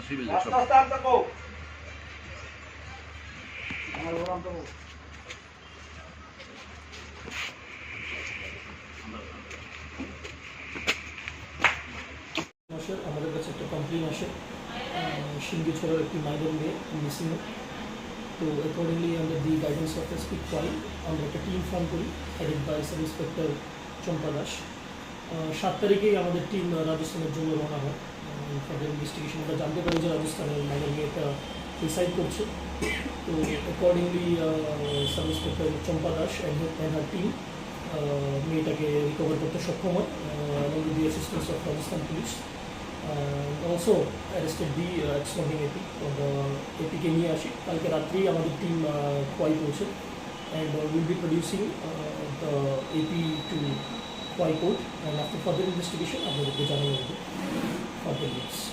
Civil আমার আমাদের কাছে একটা কমপ্লেন আসে। সিঙ্গি ছড়ার একটি মাইনর মেয়ে মিসিং তো accordingly under the guidance of speak ওয়াই আমরা একটা টিম ফর্ম করি headed by sub inspector Champa Das. আহ, সাত তারিখেই আমাদের টিম রাজস্থানের জন্য রওনা হয়। ফার্দার ইনভেস্টিগেশন আমরা জানতে পারি যে রাজস্থানের মাইনর মেয়েটা সুইসাইড করছে। তো accordingly sub inspector Champa Das and team মেয়েটাকে রিকভার করতে সক্ষম হয় the assistance of Rajasthan police also arrested the absconding AP APK নিয়ে আসি। কালকে রাত্রেই আমাদের টিম খোয়াই পৌঁছে and will be producing the AP to Khowai court and after further investigation আপনাদেরকে জানানো হবে compromisso.